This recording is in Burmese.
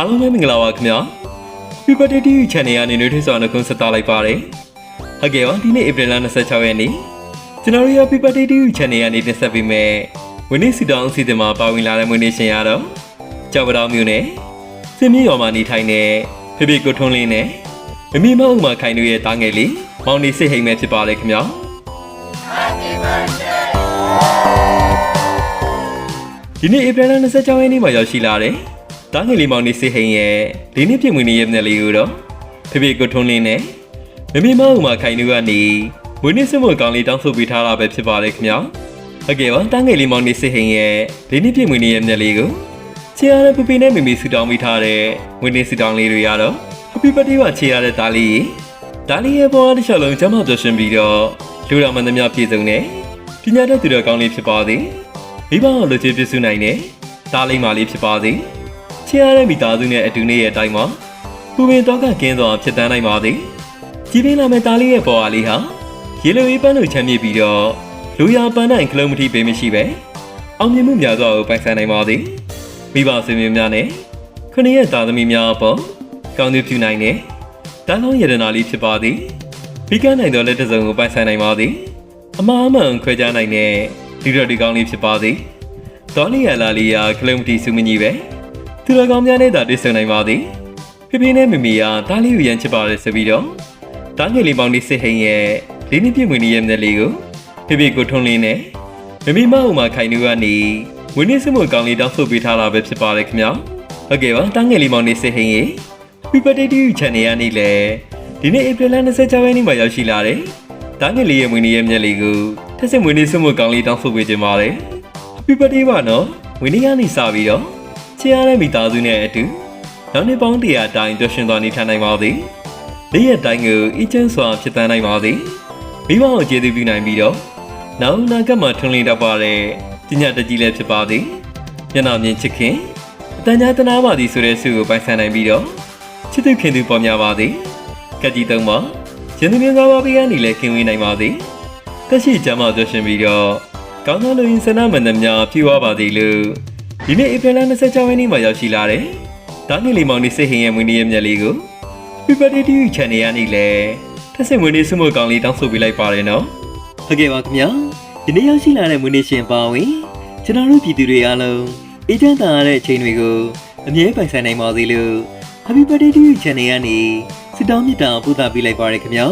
အားလုံးပဲမင်္ဂလာပါခင်ဗျာ People TV Channel ကနေနေထွေးစွာနှုတ်ဆက်တာလိုက်ပါတယ်ဟုတ်ကဲ့ပါဒီနေ့ဧပြီလ26ရက်နေ့ကျွန်တော်တို့ရ People TV Channel ကနေတင်ဆက်ပေးမယ်ဝင်းနေစီတောင်အစီအစဉ်မှာပါဝင်လာတဲ့မွေးနေ့ရှင်ရတော့ကြောက်ပတော်မျိုးနဲ့စင်မြေရော်မှာနေထိုင်တဲ့ဖေဖေကိုထွန်းလင်းနဲ့မမီမအုံမခိုင်တို့ရဲ့တားငယ်လေးမောင်နေစိတ်ဟိမ်မဲ့ဖြစ်ပါလေခင်ဗျာဒီနေ့ဧပြီလ26ရက်နေ့မှာရောက်ရှိလာတဲ့ တားငယ်လေးမောင်နေစိတ်ဟိမ်ရဲ့လေးနှစ်ပြည့်မွေးနေ့ရဲ့မျက်လေးကိုတော့ဖေဖေကိုထွန်းလင်းနဲ့မမီမအုံမခိုင်တို့ကနေမွေးနေ့စမွေကောင်းလေးတောင်းဆိုပေးထားတာပဲဖြစ်ပါလေခင်ဗျာဟုတ်ကဲ့ပါတားငယ်လေးမောင်နေစိတ်ဟိမ်ရဲ့လေးနှစ်ပြည့်မွေးနေ့ရဲ့မျက်လေးကိုချီရတဲ့ပပီနဲ့မီမီဆူတောင်းမိထားတဲ့ဝင်းနေဆူတောင်းလေးတွေရတော့ Happy Birthday ပါချီရတဲ့ဒါလေးဒါလေးရဲ့ပေါ်တစ်ချက်လုံးကျမပျော်ရွှင်ပြီးတော့လူတော်မှန်သမျှပြည့်စုံတဲ့ပညာတတ်သူတော်ကောင်းလေးဖြစ်ပါသည်မိဘကိုလူချေပြည့်စုံနိုင်တဲ့ဒါလေးမလေးဖြစ်ပါသ ည်ချီရတဲ့မိသားစုနဲ့အတူနေရဲ့အတိုင်းမှာပူပင်တော့ကကင်းစွာဖြစ်တန်းနိုင်ပါသည်ကြည်ပင်လာမဲ့ဒါလေးရဲ့ပေါ်အားလေးဟာရေလိုရေးပန်းလို့ချမ်းမြေ့ပြီးတော့လူရပန်းနိုင်ကလုံးမထိပေးမရှိပဲအောင်မြင်မှုများစွာကိုပိုင်ဆိုင်နိုင်ပါသည်မိဘဆွေမျိုးများနဲ့ခဏရဲ့သားသမီးများအပေါ်ကောင်းသူပြုနိုင်တဲ့တန်းကောင်းယတနာလေးဖြစ်ပါသည်မိကနိုင်သောလက်တစ်စုံကိုပိုင်ဆိုင်နိုင်ပါသည်အမှားအမှန်ခွဲခြားနိုင်တဲ့ဒီတော်ဒီကောင်းလေးဖြစ်ပါသည်တောလီယာလာလီယာကလုံးမတီစုမကြီးပဲ သူတော်ကောင်းများနဲ့သာတွေ့ဆုံနိုင်ပါသည်ဖေဖေနဲ့မမီယာတားလေးကိုရန်ချစ်ပါလေဆိုပြီးတော့တားငယ်လေးပေါင်းလေးစစ်ဟိန်ရဲ့လေးနှစ်ပြည့်မွေးနေ့ရဲ့မျက်လေးကိုဖေဖေကိုထွန်းလင်းနဲ့မမီမအောင်မခိုင်နူကနေဝင်းနေစမှုကောင်းလေးတောင်းဆိုပေးထားတာပဲဖြစ်ပါတယ်ခင်ဗျာဟုတ်ကဲ့ပါတန်းငယ်လေးမောင်နေစစ်ဟင်းရေ People Day Channel ကနေလေဒီနေ့ဧပြီလ26ရက်နေ့မှာရောက်ရှိလာတယ်တန်းငယ်လေးရဲ့ဝင်းနေရဲ့မျက်လေးကိုထက်စစ်ဝင်းနေစမှုကောင်းလေးတောင်းဆိုပေးခြင်းပါတယ် Happy Birthday ပါနော်ဝင်းနေကနေစပြီးတော့ ချစ်ရတဲ့မိသားစုနဲ့အတူနောက်နေ့ပေါင်းတရာအတိုင်းပျော်ရွှင်သွားနေထိုင်နိုင်ပါသည်နေ့ရက်တိုင်းကိုအကျဉ်းစွာဖြစ်တန်းနိုင်ပါသည်မိဘကိုကျေးဇူးပြုနိုင်ပြီးတော့နောက်နာကမှာထွန်းလင်းတတ်ပါတဲ့ပညာတတ်ကြီးလည်းဖြစ်ပါသည်မျက်နှာမြင်ချစ်ခင်အတန်ကြာတနာပါသည်ဆိုတဲ့ဆုကိုပိုင်ဆိုင်နိုင်ပြီးတော့ချစ်သူခင်သူပေါ်များပါသည်ကက်ကြီးသုံးပါရင်သူမြင်ကားပါပေးကနေလည်းခင်ဝေးနိုင်ပါသည်တက်ရှိကြမှာကြွရှင်ပြီးတော့ကောင်းသောလူရင်းစနမန္တများဖြည့်ဝပါသည်လို့ ဒီနေ့ဧပြီလ26ရက်နေ့မှာရောက်ရှိလာတဲ့တားနေလီမောင်နေစိတ်ဟင်ရဲ့မွေးနေ့ရဲ့မျက်လေးကို People TV Channel ကနေလည်းထက်စစ်မွေးနေ့ဆုမကောင်းလေးတောင်းဆိုပေးလိုက်ပါတယ်နော်ဟုတ်ကဲ့ပါခင်ဗျာဒီနေ့ရောက်ရှိလာတဲ့မွေးနေ့ရှင်ပါဝင်ကျွန်တော်တို့ပြည်သူတွေအားလုံးအေးချမ်းသာရတဲ့အချိန်တွေကိုအမြဲပိုင်ဆိုင်နိုင်ပါစေလို့ Happy Birthday to you Channel ကနေစစ်တောင်းမြတ်တာပို့သပေးလိုက်ပါရခင်ဗျာ